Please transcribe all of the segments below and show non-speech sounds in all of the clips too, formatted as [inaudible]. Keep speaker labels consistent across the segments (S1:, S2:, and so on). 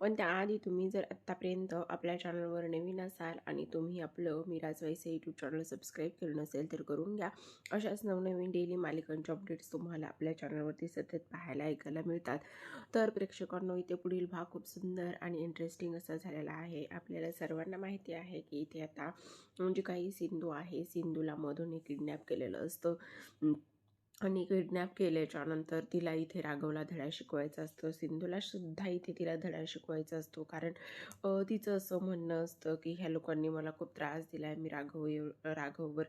S1: पण त्याआधी तुम्ही जर आत्तापर्यंत आपल्या चॅनलवर नवीन असाल आणि तुम्ही आपलं मिराज वैसे यूट्यूब चॅनल सबस्क्राईब केलं नसेल तर करून घ्या. अशाच नवनवीन डेली मालिकांचे अपडेट्स तुम्हाला आपल्या चॅनलवरती सतत पाहायला ऐकायला मिळतात. तर प्रेक्षकांनो इथे पुढील भाग खूप सुंदर आणि इंटरेस्टिंग असा झालेला आहे. आपल्याला सर्वांना माहिती आहे की इथे आता म्हणजे काही सिंधू आहे. सिंधूला मधून किडनॅप केलेलं असतं. आणि किडनॅप केल्याच्यानंतर तिला इथे राघवला धडा शिकवायचा असतो. सिंधूला सुद्धा इथे तिला धडा शिकवायचा असतो. कारण तिचं असं म्हणणं असतं की ह्या लोकांनी मला खूप त्रास दिला आहे मी राघव एव राघववर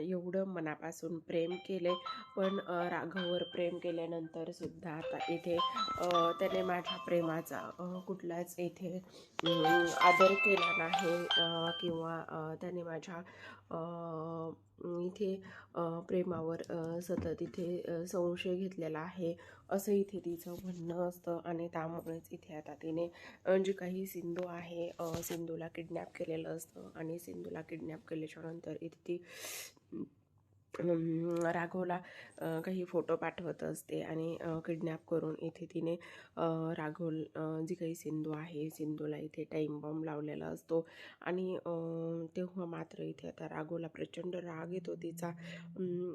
S1: एवढं मनापासून प्रेम केले पण राघववर प्रेम केल्यानंतर सुद्धा आता इथे त्याने माझ्या प्रेमाचा कुठलाच इथे आदर केला नाही. किंवा त्याने माझ्या इथे प्रेमावर सतत इथे संशय घेतलेला आहे असं इथे तिचं म्हणणं असतं. आणि त्यामुळेच इथे आता तिने जे काही सिंधू आहे सिंधूला किडनॅप केलेलं असतं. आणि सिंधूला किडनॅप केल्याच्यानंतर इथे ती राघवला काही फोटो पाठवत असते आणि किडनॅप करून इथे तिने राघव जी काही सिंधू आहे सिंधूला इथे टाईम बॉम्ब लावलेला असतो आणि तेव्हा मात्र इथे आता राघवला प्रचंड राग येतो तिचा.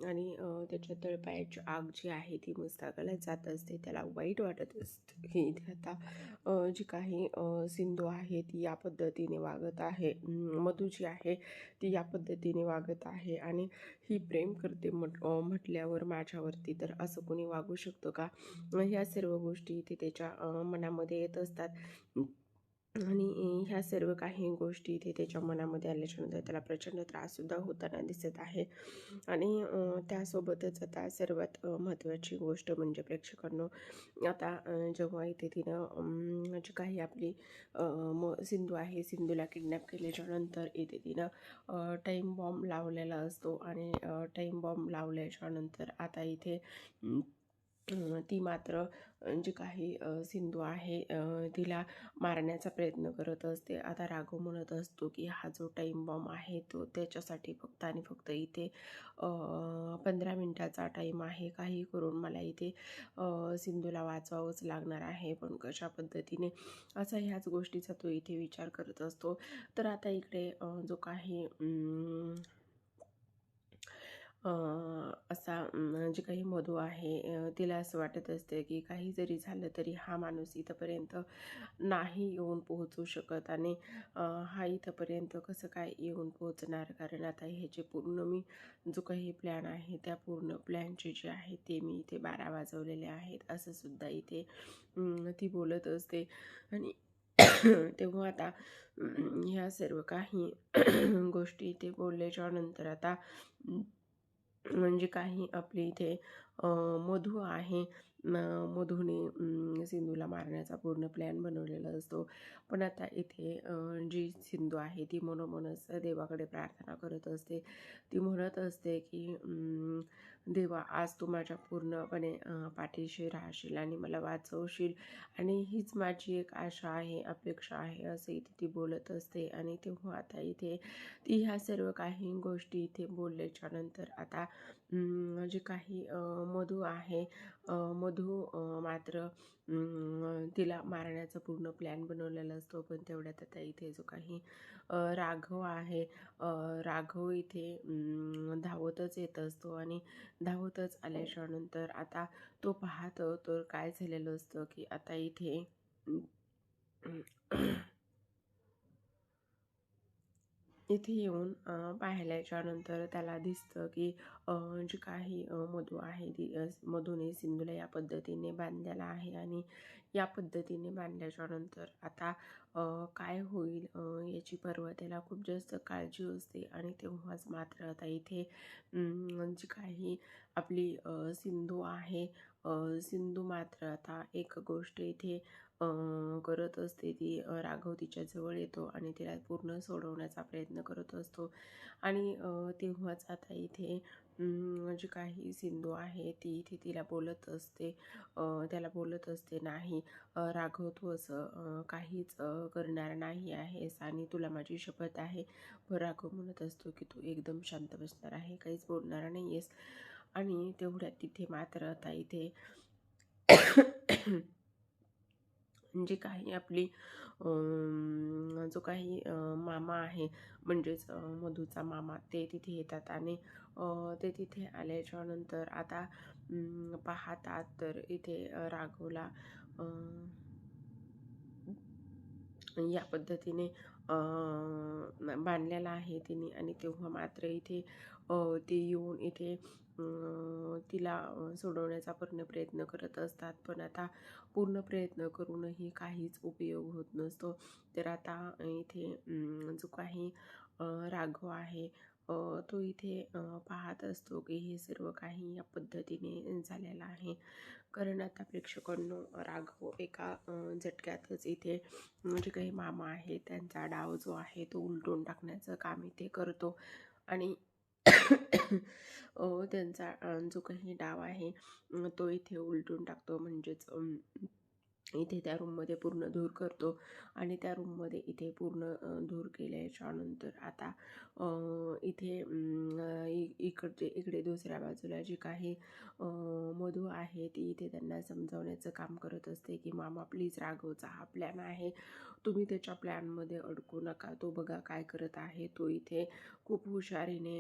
S1: आणि त्याच्या तळपायाची आग जी आहे ती मुस्ताकाला जात असते. त्याला वाईट वाटत असते की इथे आता जी काही सिंधू आहे ती या पद्धतीने वागत आहे. मधू जी आहे ती या पद्धतीने वागत आहे आणि ही प्रेम करते म्हट म्हटल्यावर माझ्यावरती तर असं कोणी वागू शकतो का? ह्या सर्व गोष्टी इथे त्याच्या मनामध्ये येत असतात. आणि ह्या सर्व काही गोष्टी इथे त्याच्या मनामध्ये आल्याच्यानंतर त्याला प्रचंड त्राससुद्धा होताना दिसत आहे. आणि त्यासोबतच आता सर्वात महत्त्वाची गोष्ट म्हणजे प्रेक्षकांनो आता जेव्हा इथे तिनं जी काही आपली म सिंधू आहे सिंधूला किडनॅप केल्याच्यानंतर इथे तिनं टाईम बॉम्ब लावलेला असतो. आणि टाईम बॉम्ब लावल्याच्यानंतर आता इथे ती मात्र जी काही सिंधू आहे तिला मारण्याचा प्रयत्न करत असते. आता राघव म्हणत असतो की हा जो टाईम बॉम्ब आहे तो त्याच्यासाठी फक्त आणि फक्त इथे पंधरा मिनटाचा टाईम आहे. काही करून मला इथे सिंधूला वाचवावंच लागणार आहे. पण कशा पद्धतीने असा ह्याच गोष्टीचा तो इथे विचार करत असतो. तर आता इकडे जो काही असा जे काही मधू आहे तिला असं वाटत असते की काही जरी झालं तरी हा माणूस इथंपर्यंत नाही येऊन पोहोचू शकत आणि हा इथंपर्यंत कसं काय येऊन पोहोचणार? कारण आता ह्याचे पूर्ण मी जो काही प्लॅन आहे त्या पूर्ण प्लॅनचे जे आहे ते मी इथे बारा वाजवलेले आहेत असं सुद्धा इथे ती बोलत असते. आणि [coughs] तेव्हा आता ह्या सर्व काही [coughs] गोष्टी इथे बोलल्याच्या नंतर आता म्हणजे काही आपले इथे मधू आहे. मधूने सिंधूला मारण्याचा पूर्ण प्लॅन बनवलेला असतो. पण आता इथे जी सिंधू आहे ती मनोमनच देवाकडे प्रार्थना करत असते. ती म्हणत असते की देवा आज तू माझ्या पूर्णपणे पाठीशी राहशील आणि मला वाचवशील आणि हीच माझी एक आशा आहे अपेक्षा आहे असं इथे ती बोलत असते. आणि तेव्हा आता इथे ती ह्या सर्व काही गोष्टी इथे बोलल्याच्या नंतर आता जे काही मधू आहे मधू मात्र तिला मारण्याचा पूर्ण प्लॅन बनवलेला असतो पण तेवढ्यात आता इथे जो काही राघव आहे राघव इथे धावतच येत असतो आणि धावतच आल्याच्यानंतर आता तो पाहतो तर काय झालेलं असतं की आता इथे इथे येऊन पाहिल्याच्या नंतर त्याला दिसतं की जी काही मधू आहे ती मधूने सिंधूला या पद्धतीने बांधलेला आहे आणि या पद्धतीने बांधल्याच्यानंतर आता काय होईल याची पर्वतेला त्याला खूप जास्त काळजी असते आणि तेव्हाच मात्र आता इथे जी काही आपली सिंधू आहे सिंधू मात्र आता एक गोष्ट इथे करत असते ती राघव तिच्या जवळ येतो आणि तिला पूर्ण सोडवण्याचा प्रयत्न करत असतो. आणि तेव्हाच आता इथे जी काही सिंधू आहे ती इथे तिला बोलत असते. त्याला बोलत असते नाही राघव तू असं काहीच करणार नाही आहेस आणि तुला माझी शपथ आहे. राघव म्हणत असतो की तू एकदम शांत बसणार आहे काहीच बोलणार नाही आहेस आणि तेवढ्यात तिथे मात्र आता इथे म्हणजे काही आपली जो काही मामा आहे म्हणजेच मधूचा मामा ते तिथे येतात आणि ते तिथे आल्याच्यानंतर आता पाहतात तर इथे राघवला या पद्धतीने बांधलेला आहे तिने आणि तेव्हा मात्र इथे ते येऊन इथे तिला सोडवण्याचा पूर्ण प्रयत्न करत असतात. पण आता पूर्ण प्रयत्न करूनही काहीच उपयोग होत नसतो. तर आता इथे जो काही राघव आहे तो इथे पाहत असतो की हे सर्व काही या पद्धतीने झालेलं आहे. कारण आता प्रेक्षकांनो राघव एका झटक्यातच इथे जे काही मामा आहे त्यांचा डाव जो आहे तो उलटून टाकण्याचं काम इथे करतो. आणि त्यांचा जो काही डाव आहे तो इथे उलटून टाकतो. म्हणजेच इथे त्या रूममध्ये पूर्ण धूर करतो आणि त्या रूममध्ये इथे पूर्ण धूर केल्याच्यानंतर आता इथे इ- इकडचे इकडे दुसऱ्या बाजूला जी काही मधू आहे ती इथे त्यांना समजावण्याचं काम करत असते की मामा प्लीज राघवचा हा प्लॅन आहे. तुम्ही त्याच्या प्लॅनमध्ये अडकू नका. तो बघा काय करत आहे. तो इथे खूप हुशारीने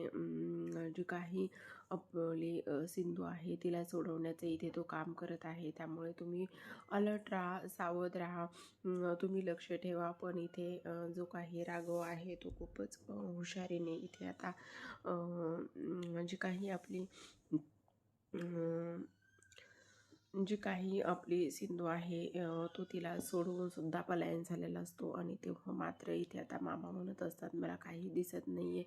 S1: जी काही आपली सिंधू आहे तिला सोडवण्याचं इथे तो काम करत आहे. त्यामुळे तुम्ही अलर्ट राहा सावध राहा. तुम्ही लक्ष ठेवा. पण इथे जो काही राघव आहे तो खूपच हुशारीने इथे आता अं, जी म्हणजे काही आपली जे जी काही आपली सिंधू आहे तो तिला सोडवून सुद्धा पलायन झालेला असतो. आणि तेव्हा मात्र इथे आता मामा म्हणत असतात मला काही दिसत नाही आहे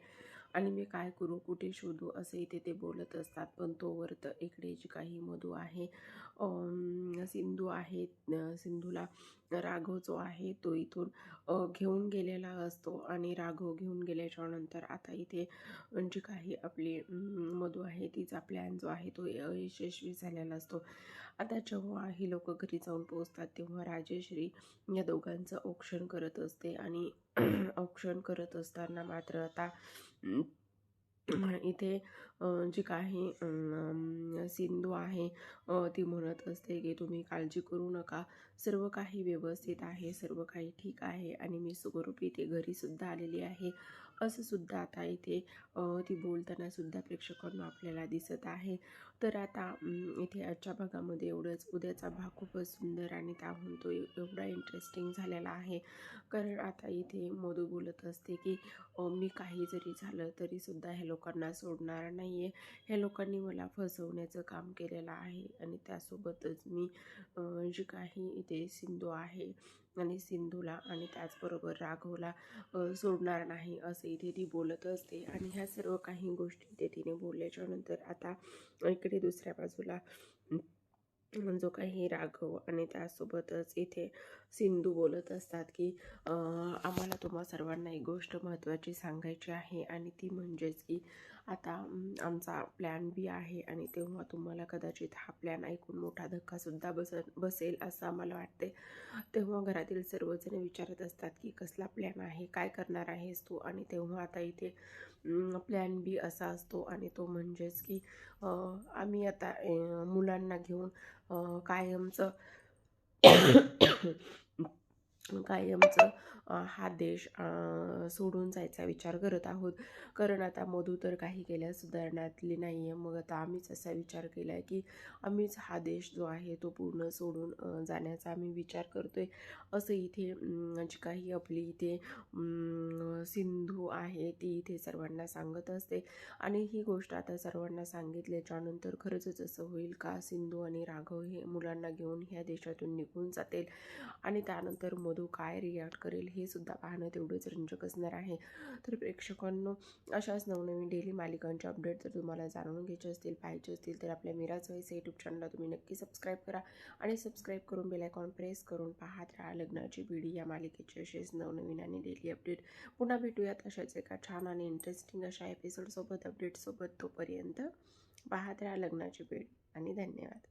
S1: आणि मी काय करू कुठे शोधू असे इथे ते बोलत असतात. पण तोवर तर इकडे जी काही मधू आहे. सिंधू आहे सिंधूला राघव जो आहे. तो इथून घेऊन गेलेला असतो आणि राघव घेऊन गेल्याच्यानंतर आता इथे जी काही आपली मधू आहे तिचा प्लॅन जो आहे तो यशस्वी झालेला असतो. आता जेव्हा ही लोक घरी जाऊन पोहोचतात तेव्हा राजेश्री या दोघांचं औक्षण करत असते आणि [clears throat] औक्षण करत असताना मात्र आता इथे जी काही सिंधू आहे ती म्हणत असते की तुम्ही काळजी करू नका. सर्व काही व्यवस्थित आहे सर्व काही ठीक आहे आणि मी सुखरूप इथे घरीसुद्धा आलेली आहे. असं सुद्धा आता इथे ती बोलताना सुद्धा प्रेक्षकांना आपल्याला दिसत आहे. तर आता इथे आजच्या भागामध्ये एवढंच. उद्याचा भाग खूपच सुंदर आणि त्याहून तो एवढा इंटरेस्टिंग झालेला आहे. कारण आता इथे मधू बोलत असते की मी काही जरी झालं तरीसुद्धा ह्या लोकांना सोडणार नाही आहे ह्या लोकांनी मला फसवण्याचं काम केलेलं आहे आणि त्यासोबतच मी जी काही इथे सिंधू आहे आणि सिंधूला आणि त्याचबरोबर राघवला सोडणार नाही असं इथे ती बोलत असते आणि ह्या सर्व काही गोष्टी इथे तिने बोलल्याच्यानंतर आता इकडे दुसऱ्या बाजूला जो काही राघव आणि त्यासोबतच इथे सिंधू बोलत असतात की आम्हाला तुम्हा सर्वांना एक गोष्ट महत्त्वाची सांगायची आहे आणि ती म्हणजेच की आता आमचा प्लॅन बी आहे आणि तेव्हा तुम्हाला कदाचित हा प्लॅन ऐकून मोठा धक्कासुद्धा बस बसेल असं आम्हाला वाटते. तेव्हा घरातील सर्वजण विचारत असतात की कसला प्लॅन आहे काय करणार आहेस तू? आणि तेव्हा आता इथे प्लॅन बी असा असतो आणि तो म्हणजेच की आम्ही आता मुलांना घेऊन कायमचं कायमचं हा देश सोडून जायचा विचार करत आहोत. कारण आता मधू तर काही केल्या सुधारण्यातली नाही आहे मग आता आम्हीच असा विचार केला आहे की आम्हीच हा देश जो आहे तो पूर्ण सोडून जाण्याचा आम्ही विचार करतो आहे असं इथे जी काही आपली इथे सिंधू आहे ती इथे सर्वांना सांगत असते. आणि ही गोष्ट आता सर्वांना सांगितल्याच्यानंतर खरंच असं होईल का सिंधू आणि राघव हे मुलांना घेऊन ह्या देशातून निघून जातील? आणि त्यानंतर मधू काय रिॲक्ट करेल हे सुद्धा पाहणं तेवढंच रंजक असणार आहे. तर प्रेक्षकांनो अशाच नवनवीन डेली मालिकांचे अपडेट जर तुम्हाला जाणून घ्यायचे असतील पाहायचे असतील तर आपल्या मिराज वैस यूट्यूब चॅनलला तुम्ही नक्की सबस्क्राईब करा आणि सबस्क्राईब करून बेलायकॉन प्रेस करून पाहत राहा लग्नाची पिढी या मालिकेचे असेच नवनवीन आणि डेली अपडेट पुन्हा भेटूयात अशाच एका छान आणि इंटरेस्टिंग अशा एपिसोडसोबत अपडेटसोबत तोपर्यंत पाहत राहा लग्नाची पिढी. आणि धन्यवाद.